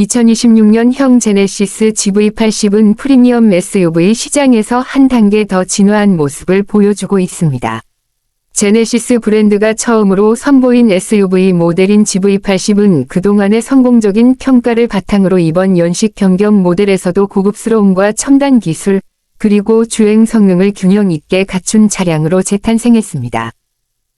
2026년형 제네시스 GV80은 프리미엄 SUV 시장에서 한 단계 더 진화한 모습을 보여주고 있습니다. 제네시스 브랜드가 처음으로 선보인 SUV 모델인 GV80은 그동안의 성공적인 평가를 바탕으로 이번 연식 변경 모델에서도 고급스러움과 첨단 기술, 그리고 주행 성능을 균형 있게 갖춘 차량으로 재탄생했습니다.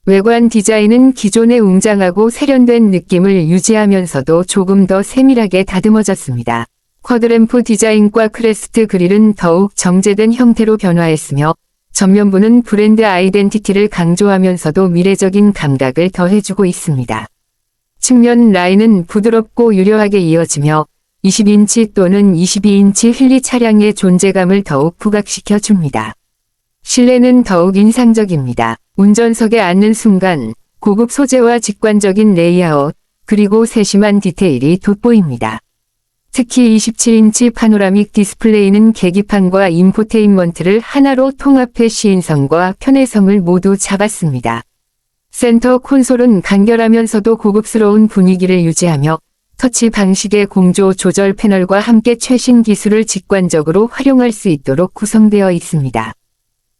외관 디자인은 기존의 웅장하고 세련된 느낌을 유지하면서도 조금 더 세밀하게 다듬어졌습니다. 쿼드램프 디자인과 크레스트 그릴은 더욱 정제된 형태로 변화했으며 전면부는 브랜드 아이덴티티를 강조하면서도 미래적인 감각을 더해주고 있습니다. 측면 라인은 부드럽고 유려하게 이어지며 20인치 또는 22인치 휠리 차량의 존재감을 더욱 부각시켜 줍니다. 실내는 더욱 인상적입니다. 운전석에 앉는 순간 고급 소재와 직관적인 레이아웃, 그리고 세심한 디테일이 돋보입니다. 특히 27인치 파노라믹 디스플레이는 계기판과 인포테인먼트를 하나로 통합해 시인성과 편의성을 모두 잡았습니다. 센터 콘솔은 간결하면서도 고급스러운 분위기를 유지하며 터치 방식의 공조 조절 패널과 함께 최신 기술을 직관적으로 활용할 수 있도록 구성되어 있습니다.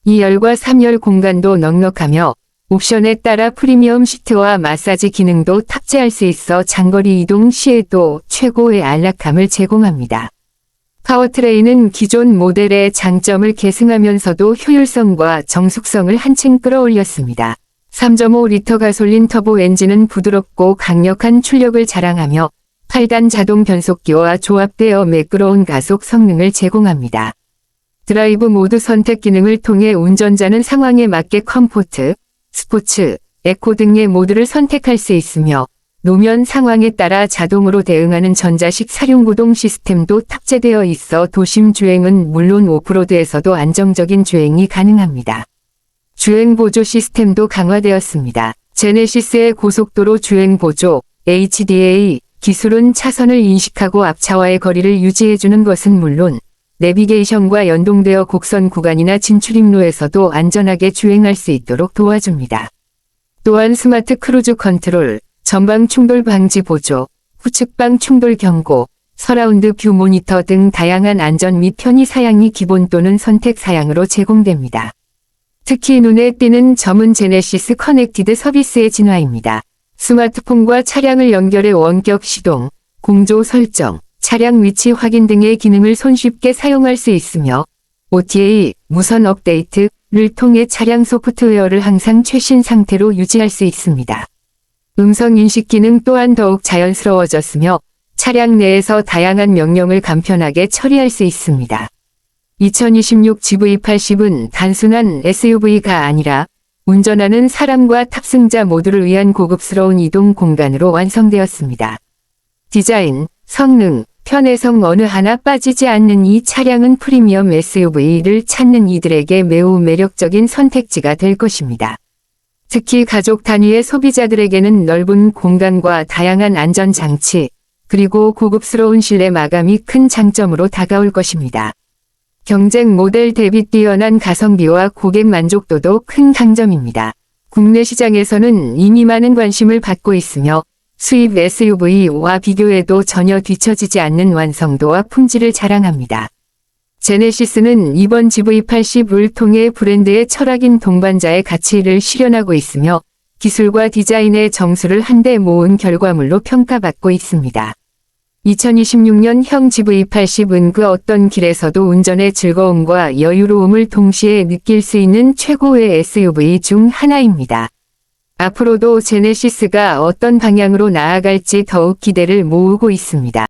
2열과 3열 공간도 넉넉하며 옵션에 따라 프리미엄 시트와 마사지 기능도 탑재할 수 있어 장거리 이동 시에도 최고의 안락함을 제공합니다. 파워트레인은 기존 모델의 장점을 계승하면서도 효율성과 정숙성을 한층 끌어올렸습니다. 3.5리터 가솔린 터보 엔진은 부드럽고 강력한 출력을 자랑하며 8단 자동 변속기와 조합되어 매끄러운 가속 성능을 제공합니다. 드라이브 모드 선택 기능을 통해 운전자는 상황에 맞게 컴포트, 스포츠, 에코 등의 모드를 선택할 수 있으며 노면 상황에 따라 자동으로 대응하는 전자식 사륜구동 시스템도 탑재되어 있어 도심 주행은 물론 오프로드에서도 안정적인 주행이 가능합니다. 주행 보조 시스템도 강화되었습니다. 제네시스의 고속도로 주행 보조 HDA 기술은 차선을 인식하고 앞차와의 거리를 유지해주는 것은 물론 내비게이션과 연동되어 곡선 구간이나 진출입로에서도 안전하게 주행할 수 있도록 도와줍니다. 또한 스마트 크루즈 컨트롤, 전방 충돌 방지 보조, 후측방 충돌 경고, 서라운드 뷰 모니터 등 다양한 안전 및 편의 사양이 기본 또는 선택 사양으로 제공됩니다. 특히 눈에 띄는 점은 제네시스 커넥티드 서비스의 진화입니다. 스마트폰과 차량을 연결해 원격 시동, 공조 설정, 차량 위치 확인 등의 기능을 손쉽게 사용할 수 있으며 OTA, 무선 업데이트를 통해 차량 소프트웨어를 항상 최신 상태로 유지할 수 있습니다. 음성 인식 기능 또한 더욱 자연스러워졌으며 차량 내에서 다양한 명령을 간편하게 처리할 수 있습니다. 2026 GV80은 단순한 SUV가 아니라 운전하는 사람과 탑승자 모두를 위한 고급스러운 이동 공간으로 완성되었습니다. 디자인, 성능, 편의성 어느 하나 빠지지 않는 이 차량은 프리미엄 SUV를 찾는 이들에게 매우 매력적인 선택지가 될 것입니다. 특히 가족 단위의 소비자들에게는 넓은 공간과 다양한 안전장치, 그리고 고급스러운 실내 마감이 큰 장점으로 다가올 것입니다. 경쟁 모델 대비 뛰어난 가성비와 고객 만족도도 큰 강점입니다. 국내 시장에서는 이미 많은 관심을 받고 있으며 수입 SUV와 비교해도 전혀 뒤처지지 않는 완성도와 품질을 자랑합니다. 제네시스는 이번 GV80을 통해 브랜드의 철학인 동반자의 가치를 실현하고 있으며 기술과 디자인의 정수를 한데 모은 결과물로 평가받고 있습니다. 2026년형 GV80은 그 어떤 길에서도 운전의 즐거움과 여유로움을 동시에 느낄 수 있는 최고의 SUV 중 하나입니다. 앞으로도 제네시스가 어떤 방향으로 나아갈지 더욱 기대를 모으고 있습니다.